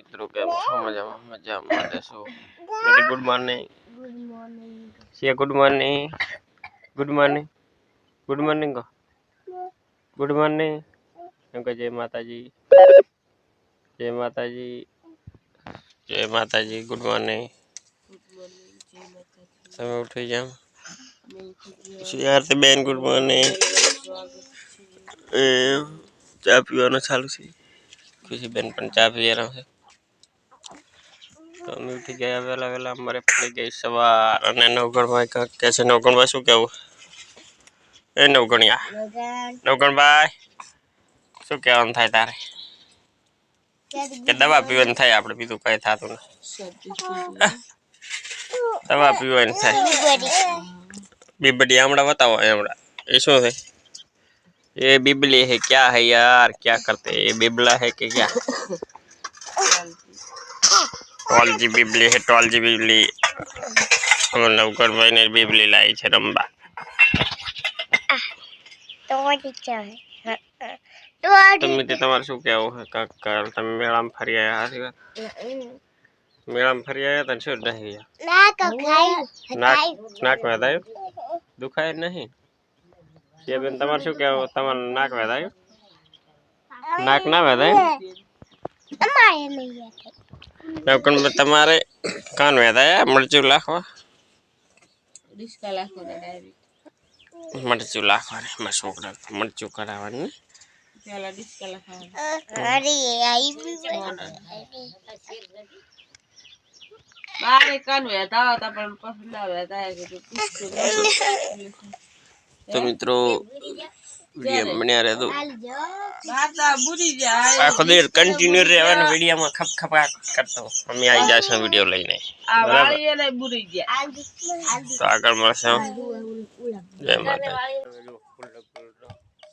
મિત્રો કેમ છો? મજામાં મજામાં. દેશો very good morning good morning Siya good morning good morning good morning કહો ગુડ મોર્નિંગ એમ કે જય માતાજી. જય માતાજી. જય માતાજી. ગુડ મોર્નિંગ તમે ઉઠી જામ સિયારતી બેન ગુડ મોર્નિંગ એ ચા પીવાનું ચાલુ છે. ખુશી બેન પણ ચા પી રહ્યા છે. તો અમે ઉઠી ગયા વહેલા વહેલા અમારે પડી ગઈ સવાર અને નવગણમાં કાંઈક કહે છે નવગણભાઈ શું કહેવું એ નવગણિયા લગન નવગણભાઈ શું કહેવાનું થાય તારે કે દવા પીવાની થાય આપણે બીજું કઈ થતું નથી દવા પીવાની થાય બીબડી હમણાં બતાવો હમણાં એ શું છે ये बिबली है क्या है यार क्या करते हैं ये बिबला है कि क्या ટોલ જી બીબલી હે ટોલ જી બીબલી નવકરભાઈ ને બીબલી લાવી છે રમવા તમે તે તમારે શું કહેવું છે કાકા તમે મેળામાં ફરી આવ્યા હારી વાત મેળામાં ફરી આવ્યા તને શું નહીં નાક વેદાયું દુખાય નહીં કે બેન તમારે શું કહેવું તમારે નાક વેદાયું નાક ના વેદાયું નવકણ તમારે કાન વેદાયા મરચું લાખવા મરચું લાખવાની મારા છોકરા મરચું કરાવવાનું લખાવા તો મિત્રો વીડિયો રહેતો આખો દેર કન્ટિન્યુ રહેવાનો વિડીયોમાં ખપ ખપા કરતો. અમે આવી જશું વીડિયો લઈને. તો આગળ મળશે જય માતા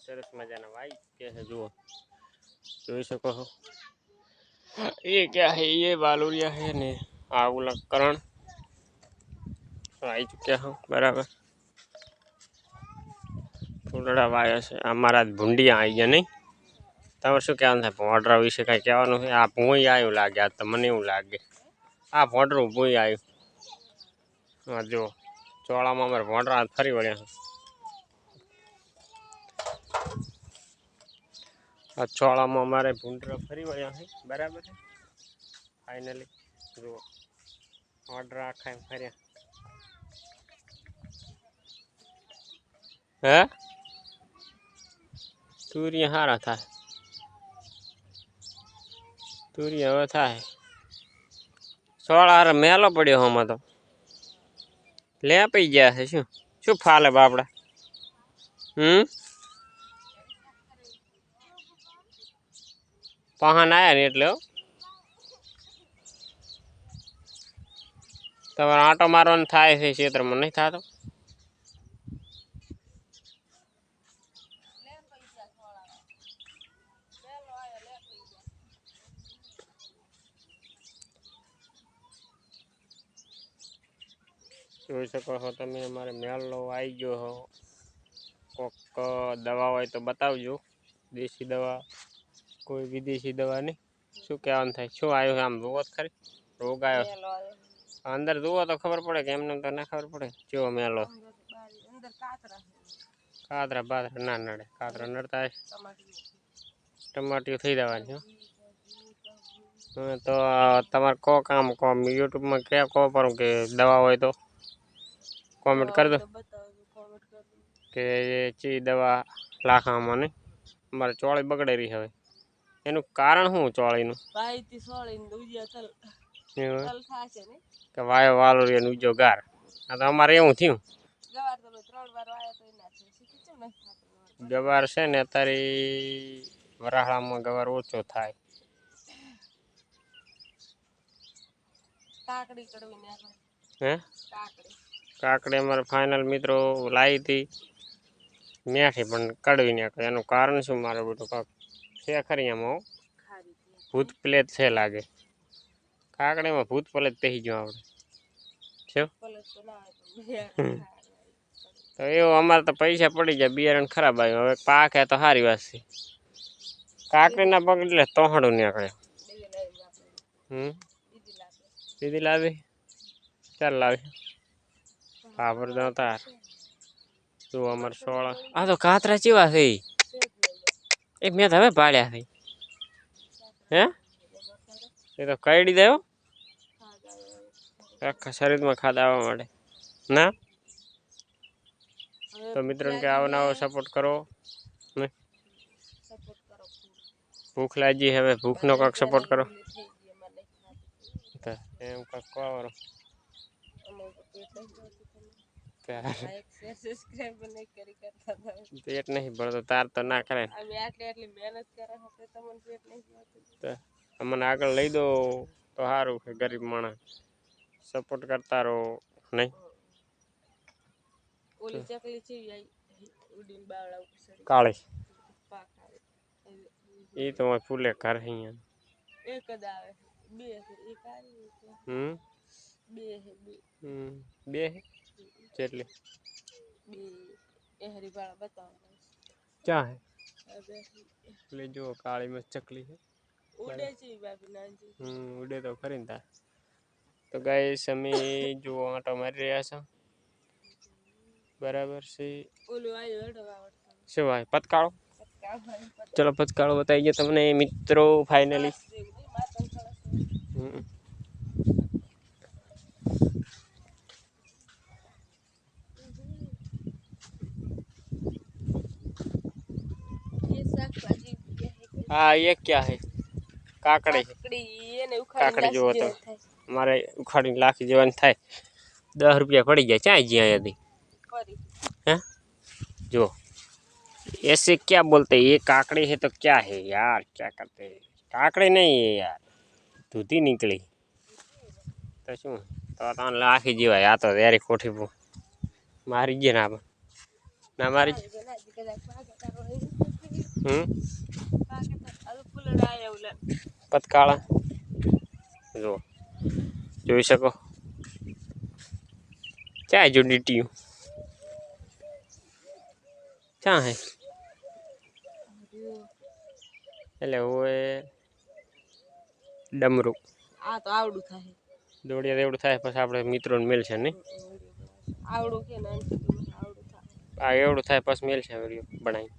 સરસ મજાના વાઈ કે છે જુઓ. જોઈ શકો છો. એ ક્યાં હે એ વાલુરિયા હે ને આ ઓલા કરણ. આવી ચૂક્યા બરાબર. ફૂલડા વાયા છે. અમારા ભૂંડિયા આવી ગયા નહીં. તમારે શું કહેવાનું થાય? ભોંડરા વિશે કાંઈ કહેવાનું છે આ ભૂંઈ આવ્યું લાગે, આ તો મને એવું લાગે. આ ભોંડરું ભૂંઈ આવ્યું હા જો ચોળામાં અમારે ભોંડરા ફરી વળ્યા આ ચોળામાં અમારે ભૂંડરા ફરી વળ્યા છે. બરાબર છે? ફાઇનલી જુઓ, ભોંડરા આખા ફર્યા. હે? તુરિયા સારા થાય તુરિયા હવે થાય સોળ હારે મેલો પડ્યો આમાં તો લે પી ગયા છે શું શું ફાલે બાપડા હમ પહાન આવ્યા ને એટલે. તમારે આંટો મારવાનો થાય છે ક્ષેત્રમાં નહીં થતો જોઈ શકો છો તમે અમારે મેળો આવી ગયો હો. કોક દવા હોય તો બતાવજો. દેશી દવા કોઈ વિદેશી દવા નહીં. શું કહેવાનું થાય? શું આવ્યું આમ? જુઓ જ ખરી? રોગ આવ્યો? અંદર જુઓ તો ખબર પડે કે એમને તો ના ખબર પડે. કેવો મેલો કાતરા. બાતરા ના નડે. કાતરા નડતા ટમાટીઓ. થઈ જવાની તો તમારે કો કામ કો યુટ્યુબમાં ક્યાં કહો પણ કે દવા હોય તો? કોમેન્ટ કરી દો. કે ચી દવા લાખા ને? અમારે ચોળી બગડે રહી હવે. એનું કારણ શું ચોળીનું? કે વાયો વાલો રે ઉજો ગાર. આ તો અમારે એવું થયું. ગવાર છે. ને? અત્યારે વરાળામાં ગવાર ઓછો થાય. હે? કાકડી અમારે ફાઇનલ મિત્રો લાવી હતી. મેઠી પણ કાઢવી નાખે એનું કારણ શું મારે બધું કાંક છે ખરી એમાં હો. ભૂત પ્લેટ છે લાગે. કાકડીમાં ભૂત પ્લેટ પહેરી ગયો આપણે. છે તો એવું અમારે તો પૈસા પડી જાય બિયારણ ખરાબ આવ્યું. હવે પાકે તો સારી વાત છે. કાકડીના પગ એટલે તોહડું નીકળે. હમ? દીદી લાવી? ચાલ લાવી. પાપડ દો તાર. તું અમાર સોળા. આ તો કાતરા ચેવા છે એ મેં હવે પાડ્યા છે. હે? એ તો કઈડી દેવો આખા શરીરમાં ખાદ આવવા માટે ના? તો મિત્રોને કે આવો આવો સપોર્ટ કરો. ને? સપોર્ટ કરો ભૂખ લાગી હવે. ભૂખનો કાંક સપોર્ટ કરો. થઈ એમ કાંક કહો પેટ નહીં ભરતું તાર તો ના કરે અમને આગળ લઈ દો તો સારું કે ગરીબ માણસ. સપોર્ટ કરતા રહો નહીં? ઓલી ચકલી છે ઈ બાવળા ઉપર કાળી. એ તો ફૂલે ઘર અહીંયા. એક જ આવે બે એક આવી હમ? બે છે બે. હમ બે હે? જેટલી. બે. એ બતાવવાના ક્યાં હે? એટલે જુઓ કાળી મસ્ત ચકલી છે ઉડે છે બાપી નાનજી. હમ ઉડે તો ખરી ને તાર. તો ગાઈસ અમે જુઓ આંટો મારી રહ્યા છો. બરાબર છે. ઓલું આયો હેડો આવડતો શું પતકાળો? ચલો પતકાળો બતાવી ગયા તમને મિત્રો ફાઇનલી હમ. બે હે કોઈ હા એ ક્યાં હે કાકડી કાકડી એને કાકડી ઉખાડી જેવો નાખી હતો. જેવું થાય મારે ઉખાડીને લાખી જવાનું થાય દસ રૂપિયા પડી જાય ક્યાં જ્યાં અહીંયાથી ફરી हैं जो ऐसे क्या बोलते हैं ये काकड़ी है तो क्या है यार क्या करते हैं काकड़ी नहीं है यार ધૂતી નીકળી તો શું તો તો લાખી જેવાય આ તો ત્યારે કોઠી પો મારી ગયા ના ના મારી આજે પતકાળા. જો જોઈ શકો? ક્યાં જો ડીટીયું ક્યાં હે? એટલે હોય ડમરું. આ તો આવડું થાય. દોડિયા દેવડું થાય પછી આપણે મિત્રોને મેલશે નહીં? આવડું કે આવડું થાય. આ એવડું થાય પછી મેલશે વીડિયો બનાવી.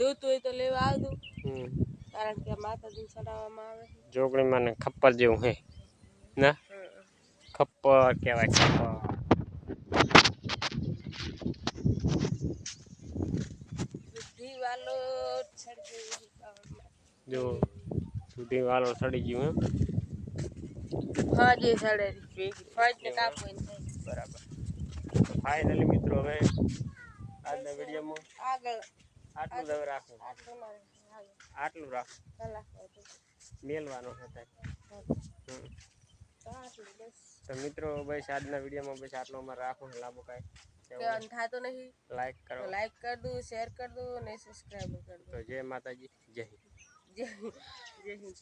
દૂધ હોય તો લેવા આવતું હમ. કારણ કે માતાજીને ચડાવવામાં આવે જોગણી માં ખપ્પર જેવું હે. ના? ખપ્પર કહેવાય ખપ્પર. જો સુધી વાલો સડી ગયું એમ. હા જે સડે ભેગી ને કાપો બરાબર. ફાઇનલી મિત્રો હવે આજના વિડીયોમાં આગળ. આટલું જ હવે રાખું. આટલું આટલું રાખ. મેલવાનું છે તો મિત્રો બસ આજના વિડીયોમાં બસ આટલો અમારે રાખું લાંબો કાંઈ થતો નહીં. લાઈક કરો. લાઈક કરી દઉં શેર કરી દઉં અને સબસ્ક્રાઈબ કરી દઉં. જય માતાજી. જય હિન્દ. જય જય હિન્દ.